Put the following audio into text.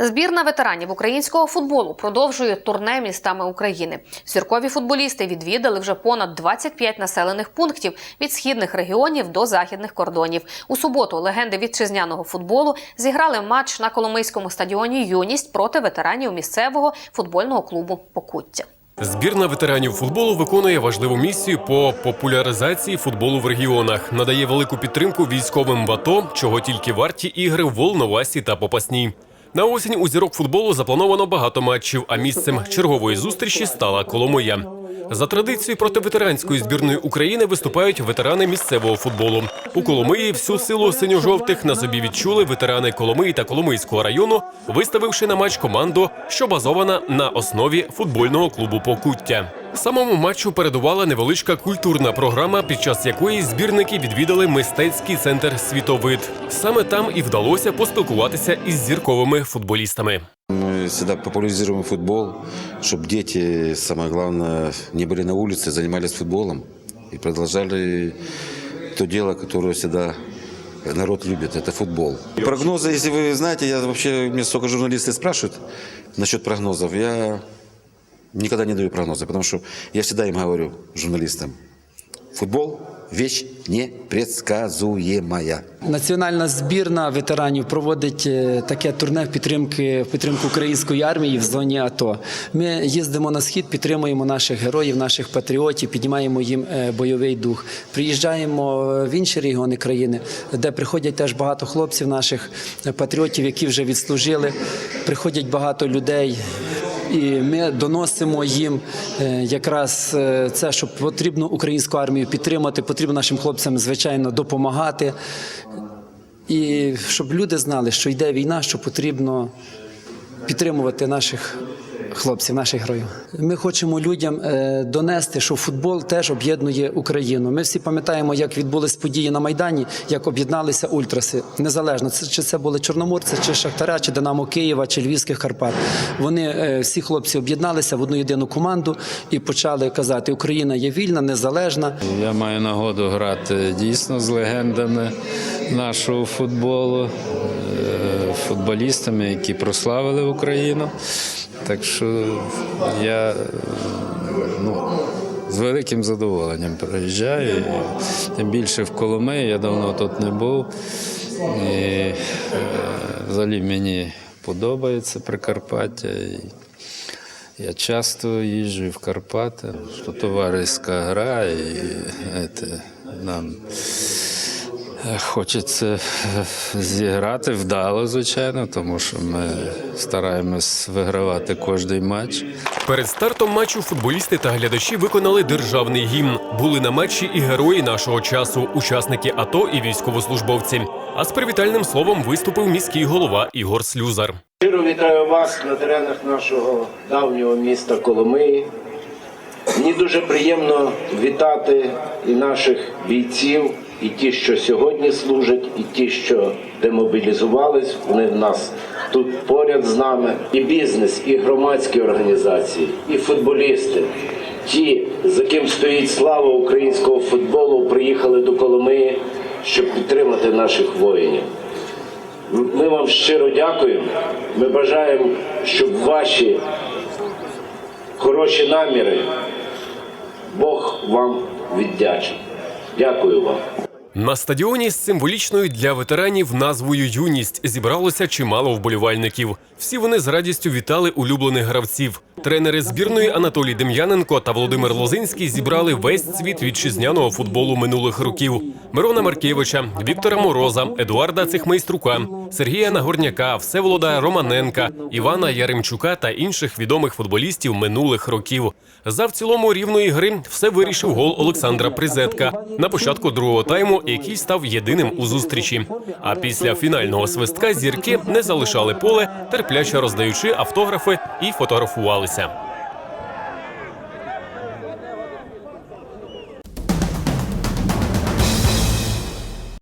Збірна ветеранів українського футболу продовжує турне містами України. Зіркові футболісти відвідали вже понад 25 населених пунктів від східних регіонів до західних кордонів. У суботу легенди вітчизняного футболу зіграли матч на Коломийському стадіоні Юність проти ветеранів місцевого футбольного клубу Покуття. Збірна ветеранів футболу виконує важливу місію по популяризації футболу в регіонах, надає велику підтримку військовим в АТО, чого тільки варті ігри в Волновасі та Попасній. На осінь у зірок футболу заплановано багато матчів, а місцем чергової зустрічі стала Коломия. За традицією проти ветеранської збірної України виступають ветерани місцевого футболу. У Коломиї всю силу синьо-жовтих на собі відчули ветерани Коломиї та Коломийського району, виставивши на матч команду, що базована на основі футбольного клубу Покуття. Самому матчу передувала невеличка культурна програма, під час якої збірники відвідали мистецький центр Світовид. Саме там і вдалося поспілкуватися із зірковими футболістами. Всегда популяризируем футбол, чтобы дети, самое главное, не были на улице, занимались футболом и продолжали то дело, которое всегда народ любит, это футбол. Прогнозы, если вы знаете, я вообще, мне столько журналисты спрашивают насчет прогнозов, я никогда не даю прогнозы, потому что я всегда им говорю, журналистам, футбол – вещь непредсказуемая. Національна збірна ветеранів проводить е, таке турне в підтримки в підтримку української армії в зоні АТО. Ми їздимо на схід, підтримуємо наших героїв, наших патріотів, піднімаємо їм е, бойовий дух. Приїжджаємо в інші регіони країни, де приходять теж багато хлопців, наших е, патріотів, які вже відслужили. Приходять багато людей. І ми доносимо їм е, якраз е, це, що потрібно українську армію підтримати, потрібно нашим хлопцям, звичайно, допомагати. І щоб люди знали, що йде війна, що потрібно підтримувати наших хлопців, наших героїв. Ми хочемо людям е, донести, що футбол теж об'єднує Україну. Ми всі пам'ятаємо, як відбулись події на Майдані, як об'єдналися ультраси. Незалежно це чи це були Чорноморці, чи Шахтаря, чи Динамо Києва, чи Львівських Карпат. Вони е, всі хлопці об'єдналися в одну єдину команду і почали казати: Україна є вільна, незалежна. Я маю нагоду грати дійсно з легендами нашого футболу, е, футболістами, які прославили Україну. Так що я ну, з великим задоволенням приїжджаю. Тим більше в Коломиї, я давно тут не був. І е, взагалі мені подобається Прикарпаття. Я часто їжджу в Карпати, що товариська гра, і знаєте, нам хочеться е, зіграти вдало, звичайно, тому що ми стараємось вигравати кожний матч. Перед стартом матчу футболісти та глядачі виконали державний гімн. Були на матчі і герої нашого часу, учасники АТО і військовослужбовці. А з привітальним словом виступив міський голова Ігор Слюзар. Щиро вітаю вас на теренах нашого давнього міста Коломиї. Мені дуже приємно вітати і наших бійців, і ті, що сьогодні служать, і ті, що демобілізувались. Вони в нас тут поряд з нами. І бізнес, і громадські організації, і футболісти. Ті, за ким стоїть слава українського футболу, приїхали до Коломиї, щоб підтримати наших воїнів. Ми вам щиро дякуємо. Ми бажаємо, щоб ваші хороші наміри Бог вам віддячив. Дякую вам. На стадіоні з символічною для ветеранів назвою Юність зібралося чимало вболівальників. Всі вони з радістю вітали улюблених гравців. Тренери збірної Анатолій Дем'яненко та Володимир Лозинський зібрали весь світ вітчизняного футболу минулих років: Мирона Маркевича, Віктора Мороза, Едуарда Цихмейструка, Сергія Нагорняка, Всеволода Романенка, Івана Яремчука та інших відомих футболістів минулих років. За в цілому рівної гри все вирішив гол Олександра Призетка на початку другого тайму, який став єдиним у зустрічі. А після фінального свистка зірки не залишали поле, терпляче роздаючи автографи і фотографувалися. Sam.